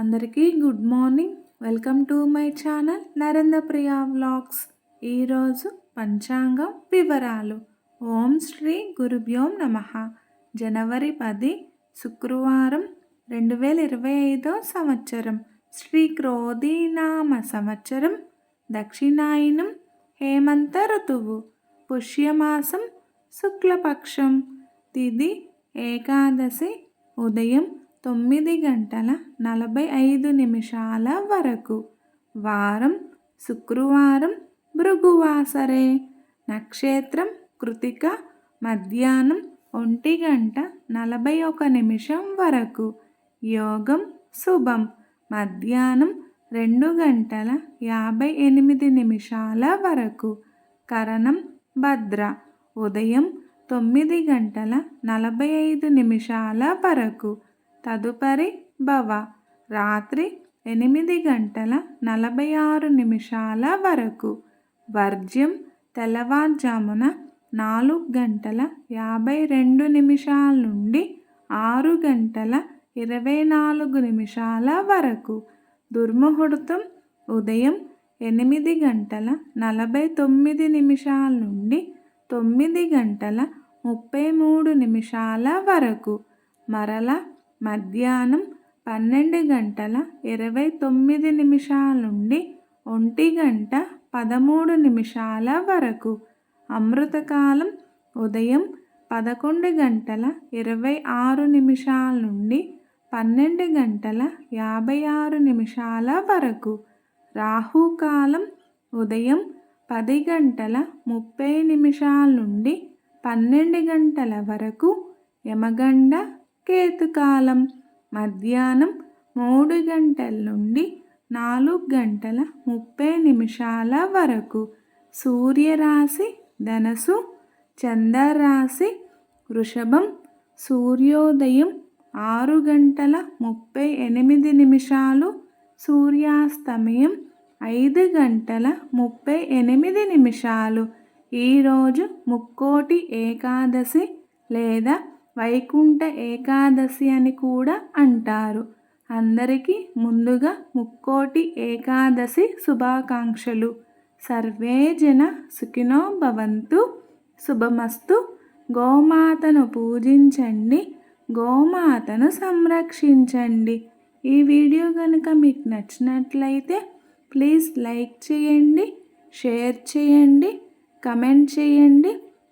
అందరికీ good morning. Welcome to my channel Narendra Priya vlogs. ఈరోజు పంచాంగం వివరాలు. ఓం శ్రీ గురుభ్యోం నమ. జనవరి పది శుక్రవారం రెండు వేల ఇరవై ఐదో సంవత్సరం. శ్రీ క్రోధీనామ సంవత్సరం. దక్షిణాయనం హేమంత ఋతువు. పుష్యమాసం శుక్లపక్షం. తిది ఏకాదశి ఉదయం తొమ్మిది గంటల నలభై ఐదు నిమిషాల వరకు. వారం శుక్రవారం భృగువాసరే. నక్షత్రం కృతిక మధ్యాహ్నం ఒంటి గంట నలభై ఒక నిమిషం వరకు. యోగం శుభం. మధ్యాహ్నం రెండు గంటల యాభై ఎనిమిది నిమిషాల వరకు. కరణం భద్ర. ఉదయం తొమ్మిది గంటల నలభై ఐదు నిమిషాల వరకు. తదుపరి భవ. రాత్రి ఎనిమిది గంటల నలభై ఆరు నిమిషాల వరకు. వర్జ్యం తెల్లవారుజామున నాలుగు గంటల యాభై రెండు నిమిషాల నుండి ఆరు గంటల ఇరవై నాలుగు నిమిషాల వరకు. దుర్ముహూర్తం ఉదయం ఎనిమిది గంటల నలభై తొమ్మిది నిమిషాల నుండి తొమ్మిది గంటల ముప్పై మూడు నిమిషాల వరకు. మరల మధ్యాహ్నం పన్నెండు గంటల ఇరవై తొమ్మిది నిమిషాల నుండి ఒంటి గంట పదమూడు నిమిషాల వరకు. అమృతకాలం ఉదయం పదకొండు గంటల ఇరవై ఆరు నిమిషాల నుండి పన్నెండు గంటల యాభై ఆరు నిమిషాల వరకు. రాహుకాలం ఉదయం పది గంటల ముప్పై నిమిషాల నుండి పన్నెండు గంటల వరకు. యమగండ కేతుకాలం మధ్యాహ్నం మూడు గంటల నుండి నాలుగు గంటల ముప్పై నిమిషాల వరకు సూర్యరాశి ధనసు చంద్రరాశి వృషభం సూర్యోదయం ఆరు గంటల ముప్పై ఎనిమిది నిమిషాలు సూర్యాస్తమయం ఐదు గంటల ముప్పై ఎనిమిది నిమిషాలు. ఈరోజు ముక్కోటి ఏకాదశి లేదా వైకుంఠ ఏకాదశి అని కూడా అంటారు. అందరికీ ముందుగా ముక్కోటి ఏకాదశి శుభాకాంక్షలు. సర్వే జన సుఖినో భవంతు. శుభమస్తు. గోమాతను పూజించండి. గోమాతను సంరక్షించండి. ఈ వీడియో కనుక మీకు నచ్చినట్లయితే ప్లీజ్ లైక్ చేయండి షేర్ చేయండి కమెంట్ చేయండి.